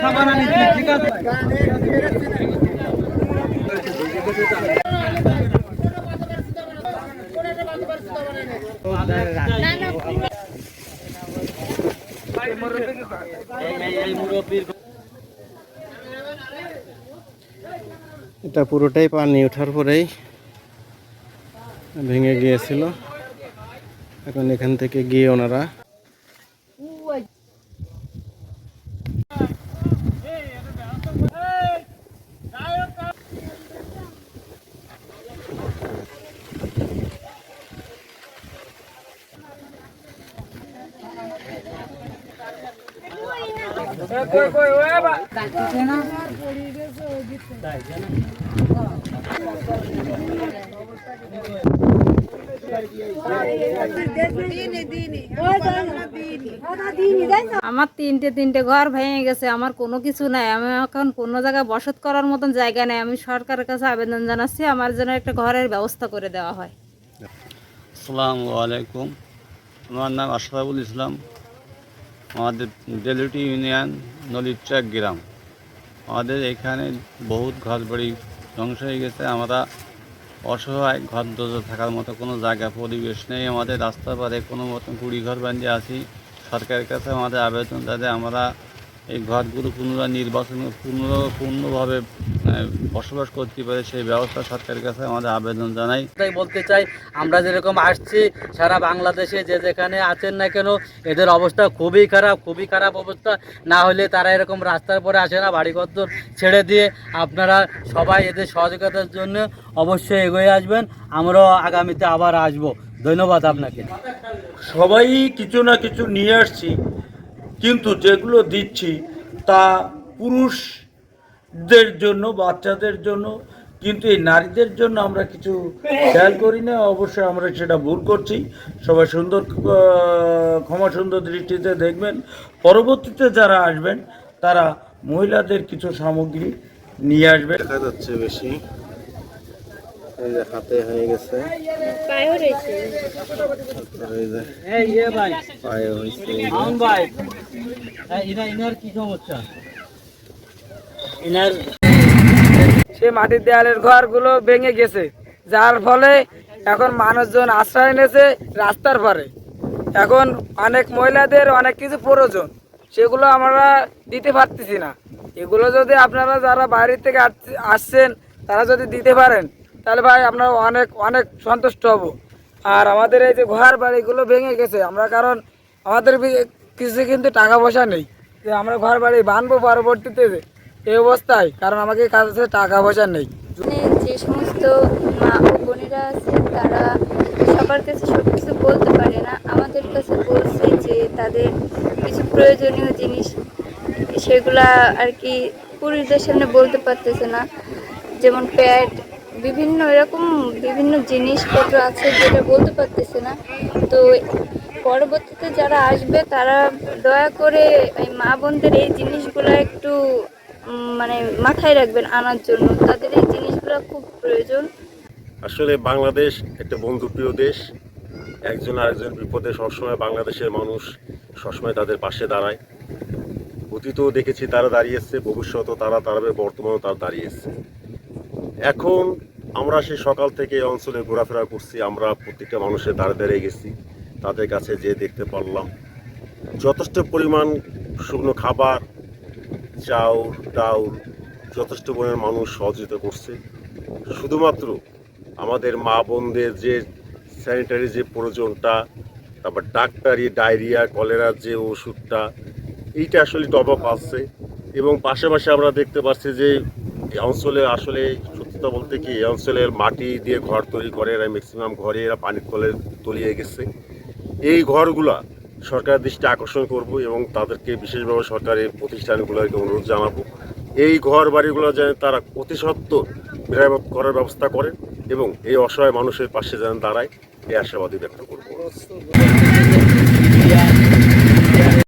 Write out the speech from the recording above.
খাবার আনি ঠিক আছে? এটা পুরোটাই পানি ওঠার পরেই ভেঙে গিয়েছিল। এখন এখান থেকে গিয়ে ওনারা আমার তিনটে তিনটে ঘর ভেঙে গেছে, আমার কোনো কিছু নাই। আমি এখন কোনো জায়গায় বসত করার মতন জায়গা নেই। আমি সরকারের কাছে আবেদন জানাচ্ছি, আমার জন্য একটা ঘরের ব্যবস্থা করে দেওয়া হয়। আসসালামু আলাইকুম। আমার নাম আশরাফুল ইসলাম। আমাদের ডেলিটি ইউনিয়ন নলিচক গ্রাম। আমাদের এখানে বহুত ঘর বাড়ি ধ্বংস হয়ে গেছে। আমরা অসহায় ঘর দোজো থাকার মতো কোনো জায়গা, পরিবেশ নেই। আমাদের রাস্তার পারে কোনো মতন কুড়ি ঘর বানিয়ে আছি। সরকারের কাছে আমাদের আবেদন যাতে আমরা এই ঘরগুলো পুনরায় নির্বাচন পুনর পূর্ণভাবে বসবাস করতে পারে সেই ব্যবস্থা সরকারের কাছে আমাদের আবেদন জানাই। তাই বলতে চাই আমরা যেরকম আসছি সারা বাংলাদেশে যে যেখানে আছেন না কেন এদের অবস্থা খুবই খারাপ খুবই খারাপ অবস্থা। না হলে তারা এরকম রাস্তার পরে আসে না বাড়িঘর ছেড়ে দিয়ে আপনারা সবাই এদের সহযোগিতার জন্য অবশ্যই এগিয়ে আসবেন। আমরাও আগামীতে আবার আসব। ধন্যবাদ আপনাকে। সবাই কিছু না কিছু নিয়ে আসছি কিন্তু যেগুলো দিচ্ছি তা পুরুষদের জন্য বাচ্চাদের জন্য কিন্তু এই নারীদের জন্য আমরা কিছু খেয়াল করি না। অবশ্যই আমরা সেটা ভুল করছি। সবাই সুন্দর ক্ষমা সুন্দর দৃষ্টিতে দেখবেন। পরবর্তীতে যারা আসবেন তারা মহিলাদের কিছু সামগ্রী নিয়ে আসবেন। দেখা যাচ্ছে বেশি। এই হাতে হয়ে গেছে। তারপরে এই যে পায়ে হয়েছে। ইনার সে মাটির দেয়ালের ঘরগুলো ভেঙে গেছে। যার ফলে এখন মানুষজন আশ্রয় নিয়েছে রাস্তার পারে। এখন অনেক মহিলাদের অনেক কিছু প্রয়োজন। সেগুলো আমরা দিতে পারতেছি না। এগুলো যদি আপনারা যারা বাইরে থেকে আসছে- আসছেন, তারা যদি দিতে পারেন, তাহলে ভাই আমরা অনেক অনেক সন্তুষ্ট হব। আর আমাদের এই যে ঘর বাড়িগুলো ভেঙে গেছে, আমরা কারণ আমাদের কিছু কিন্তু টাকা পয়সা নেই। যে আমরা ঘর বাড়ি বানবো পরবর্তীতে। এই অবস্থায়, কারণ আমাকে কাছে টাকা পয়সা নেই। এখানে যে সমস্ত মা বোনেরা আছে, তারা সবার কাছে সব কিছু বলতে পারে না। আমাদের কাছে বলছে যে তাদের কিছু প্রয়োজনীয় জিনিস, সেগুলা আর কি পুরুষদের সামনে বলতে পারতেছে না। যেমন প্যাড, বিভিন্ন এরকম বিভিন্ন জিনিসপত্র আছে যেটা বলতে পারতেছে না। তো পরবর্তীতে যারা আসবে, তারা দয়া করে এই মা বোনদের এই জিনিসগুলো একটু মানে মাথায় রাখবেন আনার জন্য। তাদের এই জিনিসগুলো খুব প্রয়োজন। আসলে বাংলাদেশ একটা বন্ধুপ্রিয় দেশ। একজন আরেকজন বিপদে সবসময় বাংলাদেশের মানুষ সবসময় তাদের পাশে দাঁড়ায়। অতীতও দেখেছি তারা দাঁড়িয়েছে ভবিষ্যতেও তারা দাঁড়াবে, বর্তমানেও তারা দাঁড়িয়েছে এখন আমরা সেই সকাল থেকে এই অঞ্চলে ঘোরাফেরা করছি, আমরা প্রত্যেকটা মানুষের দাঁড়ে দাঁড়িয়ে গেছি, তাদের কাছে যে দেখতে পারলাম। যথেষ্ট পরিমাণ শুকনো খাবার চাউল ডাউল যথেষ্ট পরিমাণ মানুষ সহযোগিতা করছে। শুধুমাত্র আমাদের মা বোনদের যে স্যানিটারি যে প্রয়োজনটা, তারপর ডাক্তারি, ডায়রিয়া কলেরার যে ওষুধটা, এইটা আসলে টপ আপ আসছে। এবং পাশাপাশি আমরা দেখতে পাচ্ছি যে এই অঞ্চলে আসলে সত্যতা বলতে কি, এই অঞ্চলের মাটি দিয়ে ঘর তৈরি করে এরা ম্যাক্সিমাম ঘরে এরা পানির তলে তলিয়ে গেছে। এই ঘরগুলা সরকারের দৃষ্টি আকর্ষণ করব এবং তাদেরকে বিশেষভাবে সরকারি প্রতিষ্ঠানগুলোকে অনুরোধ জানাব। এই ঘর বাড়িগুলো যেন তারা অতি সত্ত্বর মেরামত করার ব্যবস্থা করেন এবং এই অসহায় মানুষের পাশে যেন দাঁড়ায়, এই আশাবাদী ব্যক্ত করব।